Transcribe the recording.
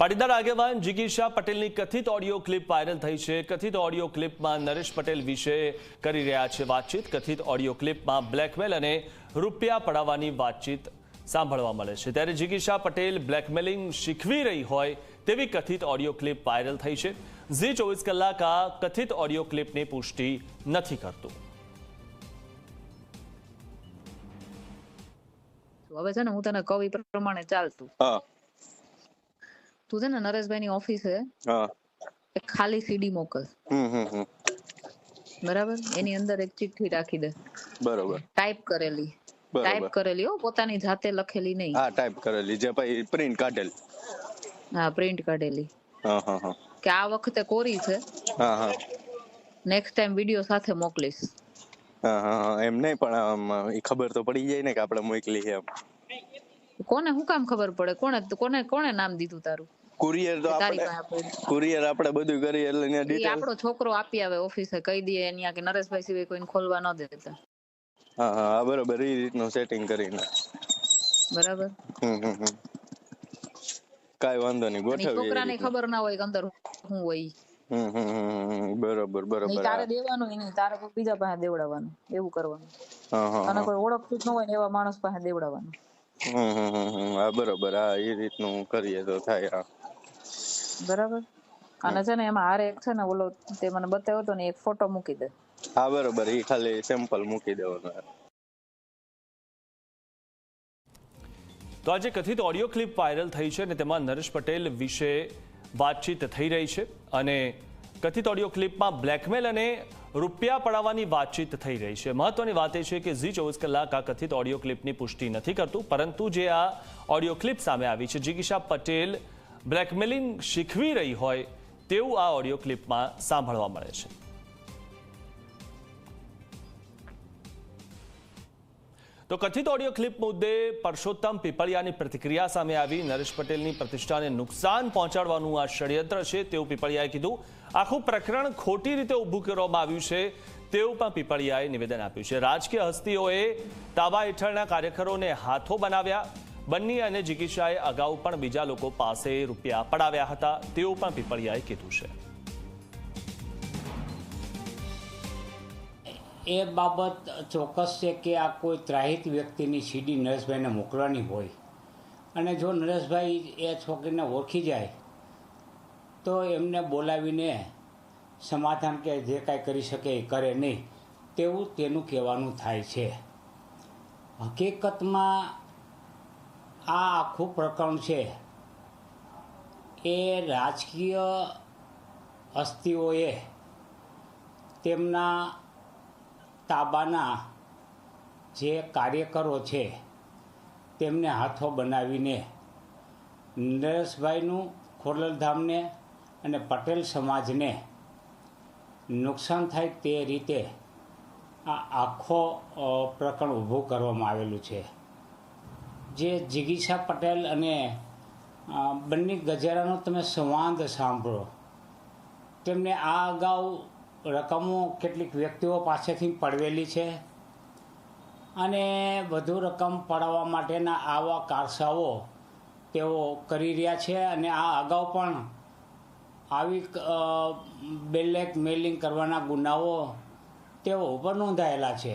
પાટીદાર આગેવાન જિગીશા પટેલની કથિત ઓડિયો ક્લિપ વાયરલ થઈ છે. કથિત ઓડિયો ક્લિપમાં નરેશ પટેલ વિશે કરી રહ્યા છે વાતચીત. કથિત ઓડિયો ક્લિપમાં બ્લેકમેલ અને રૂપિયા પડાવવાની વાતચીત સાંભળવા મળે છે. ત્યારે જિગીશા પટેલ બ્લેકમેલિંગ શીખવી રહી હોય તેવી કથિત ઓડિયો ક્લિપ વાયરલ થઈ છે. ઝી ચોવીસ કલાક આ કથિત ઓડિયો ક્લિપની પુષ્ટિ નથી કરતું. હવે છે ને હું તને કહું પ્રમાણે ચાલતું. હા. તું છે ને નરેશભાઈ ની ઓફિસે ખાલી સીડી મોકલ. હમ હમ બરાબર? એની અંદર એક ચિઠ્ઠી રાખી દે. બરોબર. ટાઈપ કરેલી. ટાઈપ કરેલી હો પોતાની જાતે લખેલી નહીં. હા ટાઈપ કરેલી જે ભાઈ પ્રિન્ટ કાઢેલ. હા પ્રિન્ટ કાઢેલી. હા હા હા. કે આ વખતે કોરી છે. હા હા. નેક્સ્ટ ટાઈમ વીડિયો સાથે મોકલીશ. હા હા હા. એમ નહીં પણ એ ખબર તો પડી જાય ને કે આપણે મોકલી છે એમ. કોને હું કામ ખબર પડે? કોને કોને કોને નામ દીધું તારું? કુરિયર તો આપણે કુરિયર આપણે બધું કરીએ એટલે એની ડિટેલ આપણો છોકરો આપી આવે ઓફિસે કહી દે અહીંયા કે નરેશભાઈ સિવાય કોઈને ખોલવા ન દેતા હા હા બરોબર એ રીતનું સેટિંગ કરીને. બરાબર. કાંઈ વાંધો નહીં અને ગોઠવીએ છોકરાને ખબર ના હોય કે અંદર શું હોય બરોબર બરોબર તારે દેવાનું નહીં તારે કોઈ બીજા પાસે દેવડાવવાનું એવું કરવાનું. હા હા કોઈ ઓળખતું જ ન હોય ને એવા માણસ પાસે દેવડાવવાનું. હમ હમ હમ હા બરોબર હા એ રીતનું કરીએ તો થાય હા. બરાબર? અને છે ને એમાં હારે એક છે ને ઓલો તે મને બતાવ્યો હતો ને એક ફોટો મૂકી દે. હા બરોબર. એ ખાલી સેમ્પલ મૂકી દેવાનું. તો આજે કથિત ઓડિયો ક્લિપ વાયરલ થઈ છે અને તેમાં નરેશ પટેલ વિશે વાતચીત થઈ રહી છે અને કથિત ઓડિયો ક્લિપમાં બ્લેકમેલ અને રૂપિયા પડાવવાની વાતચીત થઈ રહી છે. મહત્વની વાત એ છે કે ઝી ચોવીસ કલાક આ કથિત ઓડિયો ક્લિપની પુષ્ટિ નથી કરતું પરંતુ જે આ ઓડિયો ક્લિપ સામે આવી છે જિગીશા પટેલ બ્લેકમેલિંગ શીખવી રહી હોય તેવું આ ઓડિયો ક્લિપમાં સાંભળવા મળે છે. તો કથિત ઓડિયો ક્લિપ મુદ્દે પરસોત્તમ પીપળિયાની પ્રતિક્રિયા સામે આવી. નરેશ પટેલની પ્રતિષ્ઠાને નુકસાન પહોંચાડવાનું આ ષડયંત્ર છે તેવું પીપળિયાએ કીધું. આખું પ્રકરણ ખોટી રીતે ઊભું કરવામાં આવ્યું છે તેવું પણ પીપળિયાએ નિવેદન આપ્યું છે. રાજકીય હસ્તીઓએ તાબા હેઠળના કાર્યકરોને હાથો બનાવ્યા. બન્ની અને જિગીશાએ અગાઉ પણ બીજા લોકો પાસે રૂપિયા પડાવ્યા હતા. તેવું પણ પીપળિયાએ કીધું છે. એ બાબત ચોક્કસ છે કે આ કોઈ ત્રાહિત વ્યક્તિની સીડી નરેશભાઈને મોકલવાની હોય અને જો નરેશભાઈ એ છોકરીને ઓળખી જાય, તો એમને બોલાવીને સમાધાન કે જે કાંઈ કરી શકે એ કરે નહીં, તેવું તેનું કહેવાનું થાય છે. હકીકતમાં આ આખું પ્રકરણ છે એ રાજકીય હસ્તીઓએ તેમના તાબાના જે કાર્યકરો છે તેમને હાથો બનાવીને નરેશભાઈનું ખોડલધામને અને પટેલ સમાજને નુકસાન થાય તે રીતે આ આખો પ્રકરણ ઊભું કરવામાં આવેલું છે. જે જિગીશા પટેલ અને બંને ગજરાનો તમે સંવાદ સાંભળો. તેમને આ અગાઉ રકમો કેટલીક વ્યક્તિઓ પાસેથી પડવેલી છે અને વધુ રકમ પડાવવા માટેના આવા કારસાઓ તેઓ કરી રહ્યા છે અને આ અગાઉ પણ આવી બેલેક મેલિંગ કરવાના ગુનાઓ તેઓ ઉપર નોંધાયેલા છે.